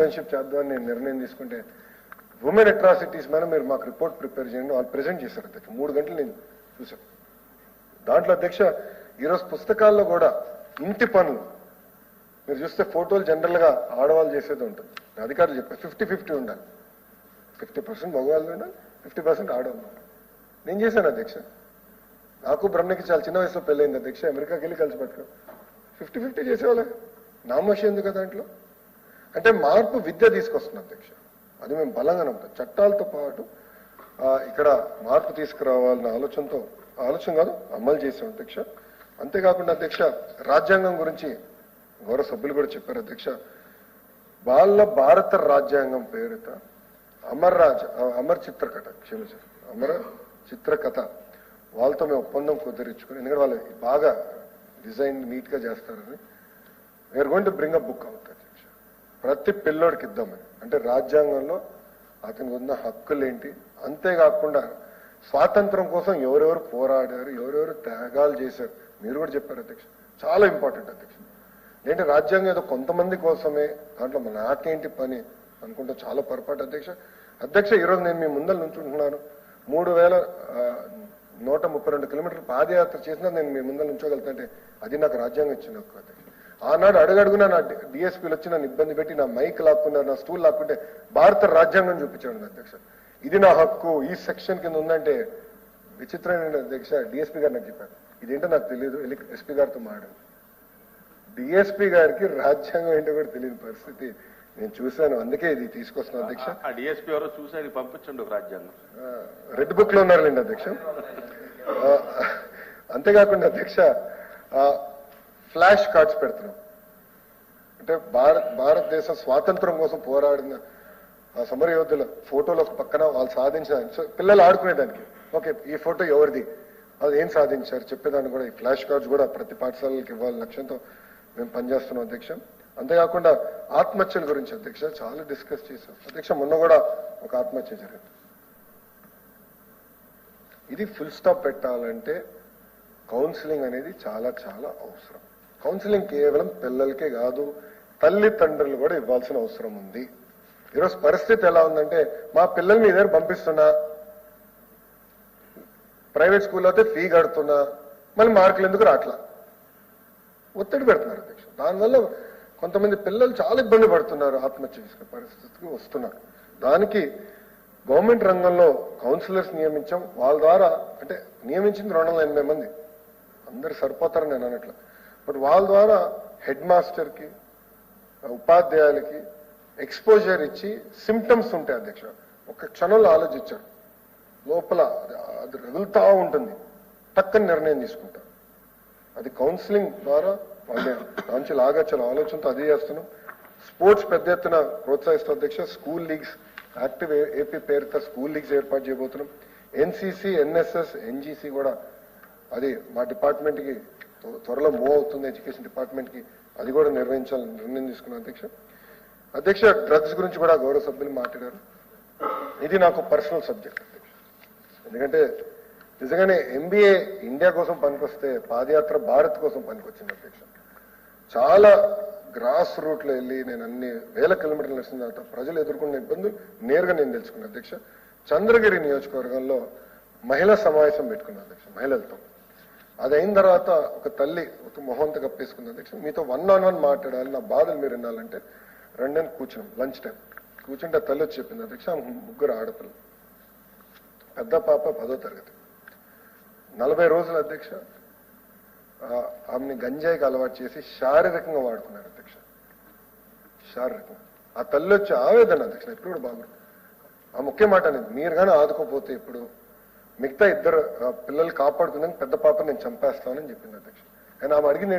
Internship చేద్దామని నేను నిర్ణయం తీసుకుంటే ఉమెన్ అట్రాసిటీస్ మీద మీరు మాకు రిపోర్ట్ ప్రిపేర్ చేయండి. వాళ్ళు ప్రెజెంట్ చేశారు అధ్యక్ష. మూడు గంటలు నేను చూశాను. దాంట్లో అధ్యక్ష ఈరోజు పుస్తకాల్లో కూడా ఇంటి పనులు మీరు చూస్తే ఫోటోలు జనరల్గా ఆడవాళ్ళు చేసేది ఉంటుంది. అధికారులు చెప్పారు ఫిఫ్టీ ఫిఫ్టీ ఉండాలి. ఫిఫ్టీ పర్సెంట్ మగవాళ్ళు ఉండాలి ఫిఫ్టీ పర్సెంట్ ఆడవాళ్ళు ఉండాలి. నేను చేశాను అధ్యక్ష. నాకు బ్రహ్మకి చాలా చిన్న వయసులో పెళ్ళైంది అధ్యక్ష. అమెరికాకి వెళ్ళి కలిసి పట్టుకో ఫిఫ్టీ ఫిఫ్టీ చేసేవాళ్ళే. నామోషి ఎందుకు దాంట్లో? అంటే మార్పు విద్య తీసుకొస్తుంది అధ్యక్ష. అది మేము బలంగా నమ్ముతాం. చట్టాలతో పాటు ఇక్కడ మార్పు తీసుకురావాలన్న ఆలోచనతో ఆలోచన కాదు అమలు చేసాం అధ్యక్ష. అంతేకాకుండా అధ్యక్ష రాజ్యాంగం గురించి గౌరవ సభ్యులు కూడా చెప్పారు అధ్యక్ష. వాళ్ళ భారత రాజ్యాంగం పేరుత అమర్ రాజ్ అమర అమర్ చిత్రకథ క్షమించారు అమర చిత్రకథ. వాళ్ళతో మేము ఒప్పందం కుదిరించుకుని ఎందుకంటే వాళ్ళు బాగా డిజైన్ నీట్గా చేస్తారని. We're going to bring a book అవుతుంది ప్రతి పిల్లోడికి ఇద్దామని అంటే రాజ్యాంగంలో అతనికి ఉన్న హక్కులు ఏంటి అంతేకాకుండా స్వాతంత్రం కోసం ఎవరెవరు పోరాడారు ఎవరెవరు త్యాగాలు చేశారు మీరు కూడా చెప్పారు అధ్యక్ష. చాలా ఇంపార్టెంట్ అధ్యక్ష. ఏంటి రాజ్యాంగం ఏదో కొంతమంది కోసమే దాంట్లో నాకేంటి పని అనుకుంటే చాలా పొరపాటు అధ్యక్ష. అధ్యక్ష ఈరోజు నేను మీ ముందర నుంచుంటున్నాను. మూడు వేల నూట ముప్పై రెండు కిలోమీటర్లు పాదయాత్ర చేసినా నేను మీ ముందర నుంచోగలుగుతుంటే అది నాకు రాజ్యాంగం ఇచ్చిన హక్కు అధ్యక్ష. ఆనాడు అడుగడుగునా నా డిఎస్పీలు వచ్చి నన్ను ఇబ్బంది పెట్టి నా మైక్ లాక్కున్నారు నా స్టూల్ లాక్కుంటే భారత రాజ్యాంగం చూపించాడు అధ్యక్ష. ఇది నా హక్కు. ఈ సెక్షన్ కింద ఉందంటే విచిత్రమైన అధ్యక్ష డిఎస్పీ గారు నాకు చెప్పారు. ఇదేంటో నాకు తెలియదు ఎస్పీ గారితో మాట్లాడు. డిఎస్పీ గారికి రాజ్యాంగం ఏంటో కూడా తెలియని పరిస్థితి. నేను చూశాను. అందుకే ఇది తీసుకొస్తున్నాను అధ్యక్ష. డిఎస్పీ ఎవరో చూసి ఆయనకి పంపించండి ఒక రాజ్యాంగం. రెడ్ బుక్లో ఉన్నారులేండి అధ్యక్ష. అంతేకాకుండా అధ్యక్ష ఆ, ఫ్లాష్ కార్డ్స్ పెడుతున్నాం. అంటే భారత్ భారతదేశ స్వాతంత్రం కోసం పోరాడిన ఆ సమర యోధుల ఫోటోలు ఒక పక్కన వాళ్ళు సాధించారు. సో పిల్లలు ఆడుకునేదానికి. ఓకే ఈ ఫోటో ఎవరిది? అది ఏం సాధించారు? చెప్పేదాన్ని కూడా ఈ ఫ్లాష్ కార్డ్స్ కూడా ప్రతి పాఠశాలకి ఇవ్వాలి లక్ష్యంతో మేము పనిచేస్తున్నాం అధ్యక్ష. అంతేకాకుండా ఆత్మహత్యల గురించి అధ్యక్ష చాలా డిస్కస్ చేశాం. అధ్యక్ష మొన్న కూడా ఒక ఆత్మహత్య జరిగింది. ఇది ఫుల్ స్టాప్ పెట్టాలంటే కౌన్సిలింగ్ అనేది చాలా చాలా అవసరం. కౌన్సిలింగ్ కేవలం పిల్లలకే కాదు తల్లిదండ్రులు కూడా ఇవ్వాల్సిన అవసరం ఉంది. ఈరోజు పరిస్థితి ఎలా ఉందంటే మా పిల్లల్ని ఇదే పంపిస్తున్నా ప్రైవేట్ స్కూల్లో అయితే ఫీ కడుతున్నా మళ్ళీ మార్కులు ఎందుకు రాట్లా? ఒత్తిడి పెడుతున్నారు అధ్యక్ష. దానివల్ల కొంతమంది పిల్లలు చాలా ఇబ్బంది పడుతున్నారు ఆత్మహత్య చేసుకునే పరిస్థితికి వస్తున్నారు. దానికి గవర్నమెంట్ రంగంలో కౌన్సిలర్స్ నియమించాం. వాళ్ళ ద్వారా అంటే నియమించింది రెండు వందల ఎనభై మంది. అందరు సరిపోతారని నేను అనట్ల. బట్ వాళ్ళ ద్వారా హెడ్ మాస్టర్కి ఉపాధ్యాయులకి ఎక్స్పోజర్ ఇచ్చి సిమ్టమ్స్ ఉంటాయి అధ్యక్ష. ఒక క్షణంలో ఆలోచించారు. లోపల అది- అది రగులుతా ఉంటుంది. టక్కని నిర్ణయం తీసుకుంటారు. అది కౌన్సిలింగ్ ద్వారా వాళ్ళని మంచి లాగా చాలా ఆలోచనతో అది చేస్తున్నాం. స్పోర్ట్స్ పెద్ద ఎత్తున ప్రోత్సహిస్తూ అధ్యక్ష స్కూల్ లీగ్స్ యాక్టివ్ ఏపీ పేరుతో స్కూల్ లీగ్స్ ఏర్పాటు చేయబోతున్నాం. ఎన్సీసీ ఎన్ఎస్ఎస్ ఎన్జీసీ కూడా అది మా డిపార్ట్మెంట్కి త్వరలో మూవ్ అవుతుంది ఎడ్యుకేషన్ డిపార్ట్మెంట్కి అది కూడా నిర్వహించాలని నిర్ణయం తీసుకున్నాను అధ్యక్ష. అధ్యక్ష డ్రగ్స్ గురించి కూడా గౌరవ సభ్యులు మాట్లాడారు. ఇది నాకు పర్సనల్ సబ్జెక్ట్. ఎందుకంటే నిజంగానే ఎంబీఏ ఇండియా కోసం పనికొస్తే పాదయాత్ర భారత్ కోసం పనికొచ్చింది అధ్యక్ష. చాలా గ్రాస్ రూట్లో వెళ్ళి నేను అన్ని వేల కిలోమీటర్లు నడిచిన తర్వాత ప్రజలు ఎదుర్కొన్న ఇబ్బందులు నేరుగా నేను తెలుసుకున్నాను అధ్యక్ష. చంద్రగిరి నియోజకవర్గంలో మహిళా సమావేశం పెట్టుకున్నాను అధ్యక్ష మహిళలతో. అది అయిన తర్వాత ఒక తల్లి ఒక మొహంత కప్పేసుకుంది. అధ్యక్ష మీతో వన్ ఆన్ వన్ మాట్లాడాలి నా బాధలు మీరు వినాలంటే రెండని కూర్చున్నాం లంచ్ టైం కూర్చుంటే తల్లి వచ్చి చెప్పింది అధ్యక్ష ముగ్గురు ఆడపిల్లలు. పెద్ద పాప పదో తరగతి. నలభై రోజుల అధ్యక్ష ఆమెని గంజాయికి అలవాటు చేసి శారీరకంగా వాడుకున్నారు అధ్యక్ష. శారీరకంగా. ఆ తల్లి వచ్చి ఆవేదన అధ్యక్ష ఇప్పుడు కూడా బాగుంది. ఆ ముఖ్య మాట అనేది మీరు కానీ ఆదుకోపోతే ఇప్పుడు మిగతా ఇద్దరు పిల్లలు కాపాడుకుందని పెద్ద పాప నేను చంపేస్తానని చెప్పింది అధ్యక్ష కానీ ఆమె అడిగింది